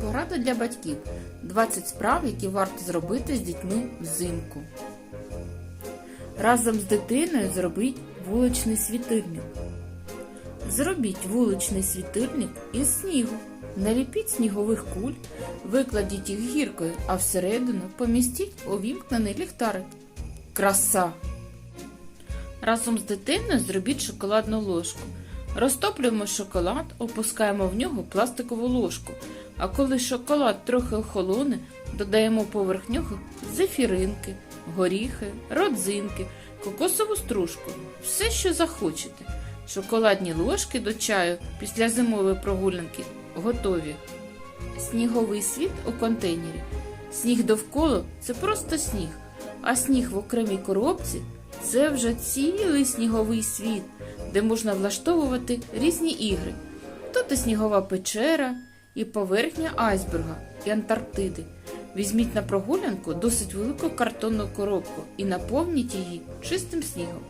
Порада для батьків. 20 справ, які варто зробити з дітьми взимку. Разом з дитиною зробіть вуличний світильник. Зробіть вуличний світильник із снігу. Наліпіть снігових куль, викладіть їх гіркою, а всередину помістіть увімкнений ліхтарик. Краса! Разом з дитиною зробіть шоколадну ложку. Розтоплюємо шоколад, опускаємо в нього пластикову ложку. А коли шоколад трохи охолоне, додаємо поверх нього зефіринки, горіхи, родзинки, кокосову стружку, все, що захочете. Шоколадні ложки до чаю після зимової прогулянки готові. Сніговий світ у контейнері. Сніг довкола це просто сніг, а сніг в окремій коробці це вже цілий сніговий світ, де можна влаштовувати різні ігри. Тут і снігова печера, і поверхня айсберга, і Антарктиди. Візьміть на прогулянку досить велику картонну коробку і наповніть її чистим снігом.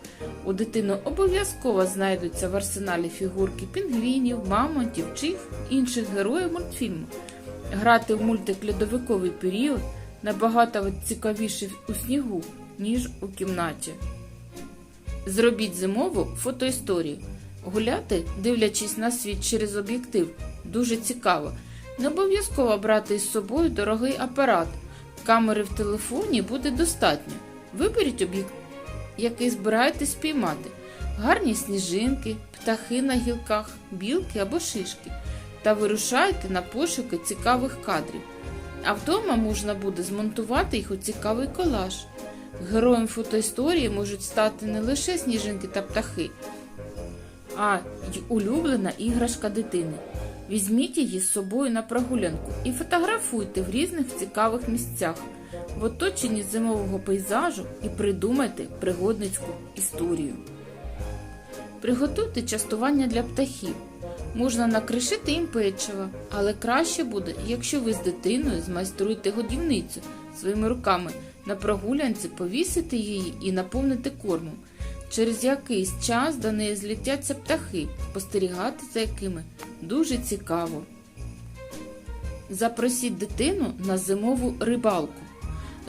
У дитину обов'язково знайдуться в арсеналі фігурки пінгвінів, мамонтів чи інших героїв мультфільму. Грати в мультик льодовиковий період набагато цікавіше у снігу, ніж у кімнаті. Зробіть зимову фотоісторію. Гуляти, дивлячись на світ через об'єктив, дуже цікаво. Не обов'язково брати із собою дорогий апарат. Камери в телефоні буде достатньо. Виберіть об'єкт, який збираєтесь спіймати. Гарні сніжинки, птахи на гілках, білки або шишки. Та вирушайте на пошуки цікавих кадрів. А вдома можна буде змонтувати їх у цікавий колаж. Героєм фотоісторії можуть стати не лише сніжинки та птахи, а й улюблена іграшка дитини. Візьміть її з собою на прогулянку і фотографуйте в різних цікавих місцях, в оточенні зимового пейзажу і придумайте пригодницьку історію. Приготуйте частування для птахів. Можна накришити їм печиво, але краще буде, якщо ви з дитиною змайструєте годівницю своїми руками на прогулянці, повісити її і наповнити кормом. Через якийсь час до неї злітяться птахи, спостерігати за якими дуже цікаво. Запросіть дитину на зимову рибалку.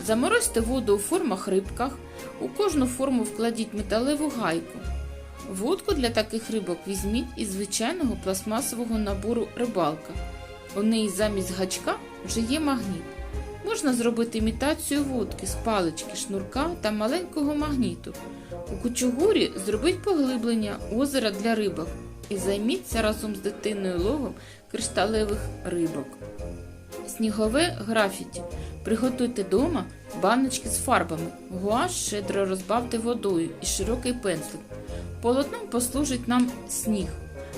Заморозьте воду у формах рибках, у кожну форму вкладіть металеву гайку. Вудку для таких рибок візьміть із звичайного пластмасового набору рибалка. У неї замість гачка вже є магніт. Можна зробити імітацію вудки з палички, шнурка та маленького магніту. У кучугурі зробіть поглиблення озера для рибок і займіться разом з дитиною ловом кришталевих рибок. Снігове графіті. Приготуйте дома баночки з фарбами. Гуаш щедро розбавте водою і широкий пензлик. Полотном послужить нам сніг.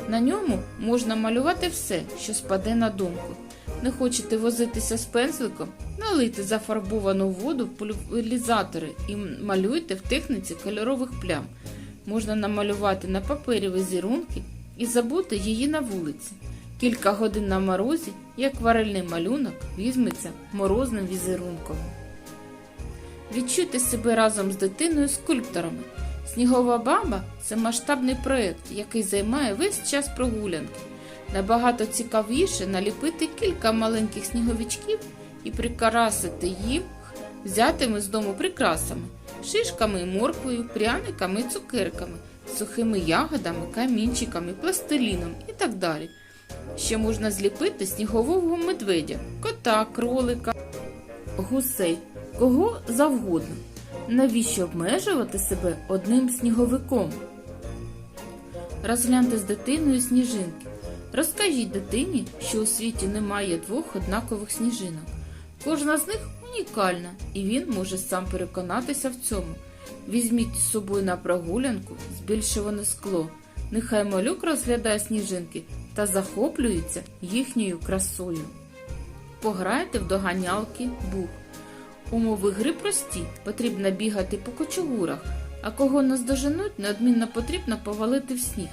На ньому можна малювати все, що спаде на думку. Не хочете возитися з пензликом? Налийте зафарбовану воду в пульверизатори і малюйте в техніці кольорових плям. Можна намалювати на папері візерунки і забути її на вулиці. Кілька годин на морозі, як акварельний малюнок, візьметься морозним візерунком. Відчуйте себе разом з дитиною скульпторами. Снігова баба це масштабний проєкт, який займає весь час прогулянки. Набагато цікавіше наліпити кілька маленьких сніговичків і прикрасити їх взятими з дому прикрасами, шишками морквою, пряниками цукерками, сухими ягодами, камінчиками, пластиліном і так далі. Ще можна зліпити снігового медведя, кота, кролика, гусей, кого завгодно. Навіщо обмежувати себе одним сніговиком? Розгляньте з дитиною сніжинки. Розкажіть дитині, що у світі немає двох однакових сніжинок. Кожна з них унікальна, і він може сам переконатися в цьому. Візьміть з собою на прогулянку збільшуване скло. Нехай малюк розглядає сніжинки та захоплюється їхньою красою. Пограйте в доганялки бух. Умови гри прості, потрібно бігати по кочугурах, а кого наздоженуть, неодмінно потрібно повалити в сніг.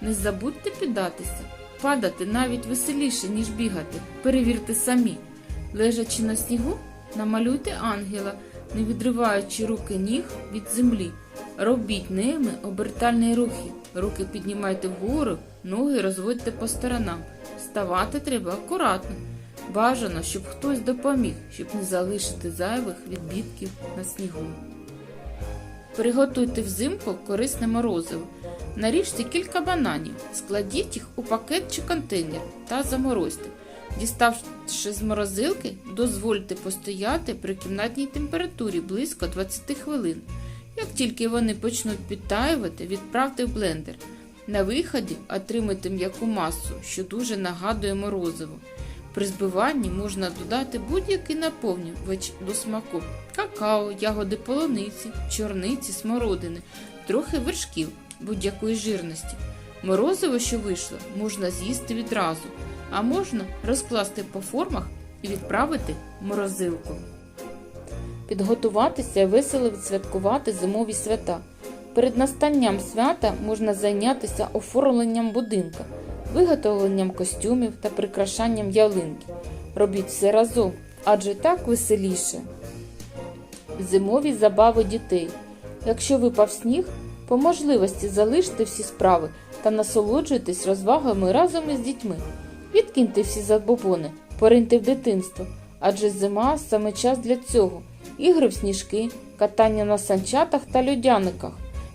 Не забудьте піддатися, падати навіть веселіше, ніж бігати. Перевірте самі. Лежачи на снігу, намалюйте ангела, не відриваючи руки ніг від землі. Робіть ними обертальні рухи. Руки піднімайте вгору, ноги розводьте по сторонам. Ставати треба акуратно. Бажано, щоб хтось допоміг, щоб не залишити зайвих відбітків на снігу. Приготуйте взимку корисне морозиво. Наріжте кілька бананів, складіть їх у пакет чи контейнер та заморозьте. Діставши з морозилки, дозвольте постояти при кімнатній температурі близько 20 хвилин. Як тільки вони почнуть підтаювати, відправте в блендер. На виході отримайте м'яку масу, що дуже нагадує морозиво. При збиванні можна додати будь-який наповнювач до смаку: какао, ягоди полуниці, чорниці, смородини, трохи вершків будь-якої жирності. Морозиво, що вийшло, можна з'їсти відразу, а можна розкласти по формах і відправити в морозилку. Підготуватися весело відсвяткувати зимові свята. Перед настанням свята можна зайнятися оформленням будинка, виготовленням костюмів та прикрашанням ялинки. Робіть все разом, адже так веселіше. Зимові забави дітей. Якщо випав сніг, по можливості залиште всі справи та насолоджуйтесь розвагами разом із дітьми. Відкиньте всі забобони, пориньте в дитинство, адже зима саме час для цього. Ігри в сніжки, катання на санчатах та льодяниках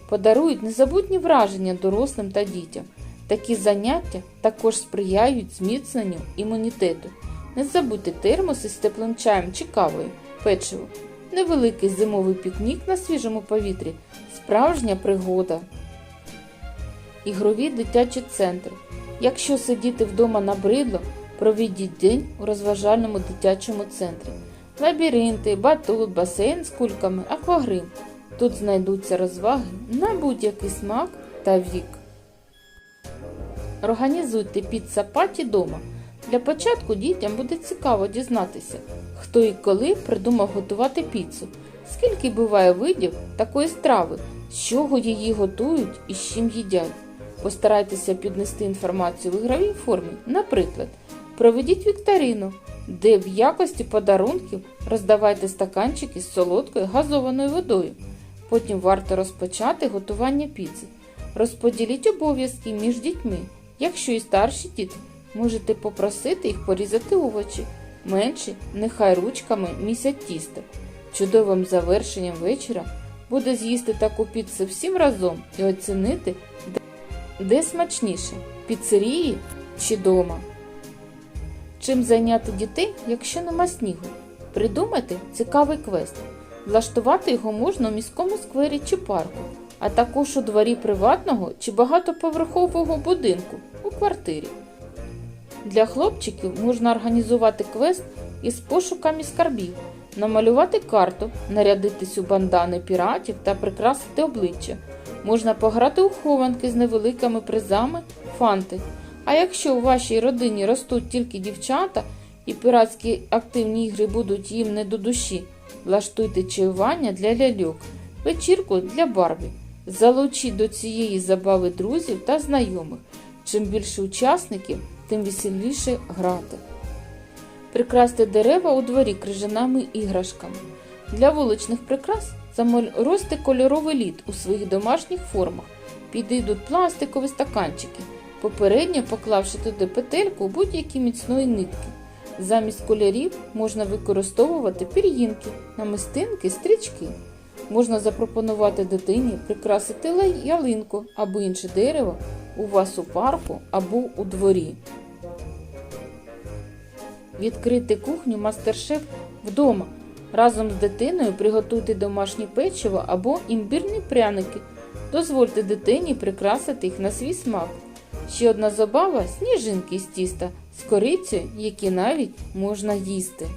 подарують незабутні враження дорослим та дітям. Такі заняття також сприяють зміцненню імунітету. Не забудьте термоси з теплим чаєм чи кавою, печиво. Невеликий зимовий пікнік на свіжому повітрі справжня пригода. Ігрові дитячі центри. Якщо сидіти вдома набридло, проведіть день у розважальному дитячому центрі. Лабіринти, батут, басейн з кульками, аквагрим. Тут знайдуться розваги на будь-який смак та вік. Організуйте піца-паті дома. Для початку дітям буде цікаво дізнатися, хто і коли придумав готувати піцу, скільки буває видів такої страви, з чого її готують і з чим їдять. Постарайтеся піднести інформацію в ігровій формі. Наприклад, проведіть вікторину, де в якості подарунків роздавайте стаканчики з солодкою газованою водою. Потім варто розпочати готування піци. Розподіліть обов'язки між дітьми. Якщо і старші діти, можете попросити їх порізати овочі. Менші нехай ручками місять тісто. Чудовим завершенням вечора буде з'їсти таку піцу всім разом і оцінити, де- смачніше піцерії чи дома. Чим зайняти дітей, якщо нема снігу? Придумайте цікавий квест. Влаштувати його можна у міському сквері чи парку, а також у дворі приватного чи багатоповерхового будинку у квартирі. Для хлопчиків можна організувати квест із пошуками скарбів, намалювати карту, нарядитись у бандани піратів та прикрасити обличчя. Можна пограти у хованки з невеликими призами, фанти. А якщо у вашій родині ростуть тільки дівчата і піратські активні ігри будуть їм не до душі, влаштуйте чаювання для ляльок, вечірку для Барбі. Залучіть до цієї забави друзів та знайомих. Чим більше учасників, тим веселіше грати. Прикрасьте дерева у дворі крижаними іграшками. Для вуличних прикрас заморозьте кольоровий лід у своїх домашніх формах. Підійдуть пластикові стаканчики, попередньо поклавши туди петельку будь-які міцної нитки. Замість кольорів можна використовувати пір'їнки, намистинки, стрічки. Можна запропонувати дитині прикрасити ялинку або інше дерево у вас у парку або у дворі. Відкрити кухню мастер-шеф вдома. Разом з дитиною приготуйте домашнє печиво або імбірні пряники. Дозвольте дитині прикрасити їх на свій смак. Ще одна забава сніжинки з тіста з корицею, які навіть можна їсти.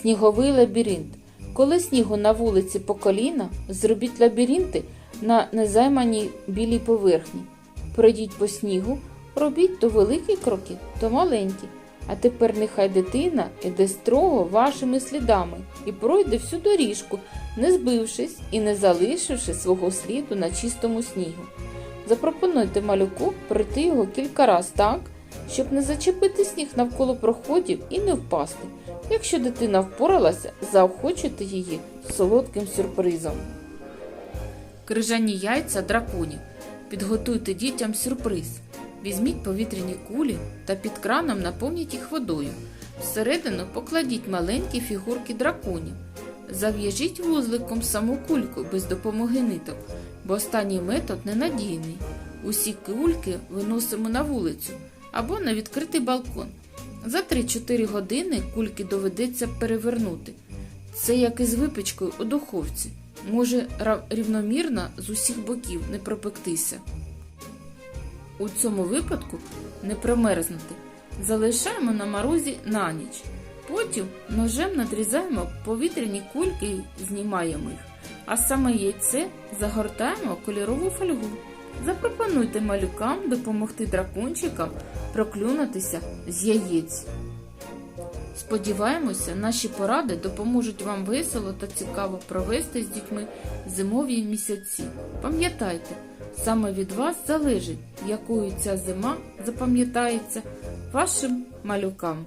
Сніговий лабіринт. Коли снігу на вулиці по коліна, зробіть лабіринти на незайманій білій поверхні. Пройдіть по снігу, робіть то великі кроки, то маленькі. А тепер нехай дитина іде строго вашими слідами і пройде всю доріжку, не збившись і не залишивши свого сліду на чистому снігу. Запропонуйте малюку пройти його кілька раз так, щоб не зачепити сніг навколо проходів і не впасти. Якщо дитина впоралася, заохочуйте її солодким сюрпризом. Крижані яйця драконів. Підготуйте дітям сюрприз. Візьміть повітряні кулі та під краном наповніть їх водою. Всередину покладіть маленькі фігурки драконів. Зав'яжіть вузликом саму кульку без допомоги ниток, бо останній метод ненадійний. Усі кульки виносимо на вулицю або на відкритий балкон. За 3-4 години кульки доведеться перевернути. Це як із випічкою у духовці. Може рівномірно з усіх боків не пропектися. У цьому випадку не промерзнути. Залишаємо на морозі на ніч. Потім ножем надрізаємо повітряні кульки і знімаємо їх, а саме яйце загортаємо кольорову фольгу. Запропонуйте малюкам допомогти дракончикам проклюнутися з яєць. Сподіваємося, наші поради допоможуть вам весело та цікаво провести з дітьми зимові місяці. Пам'ятайте, саме від вас залежить, якою ця зима запам'ятається вашим малюкам.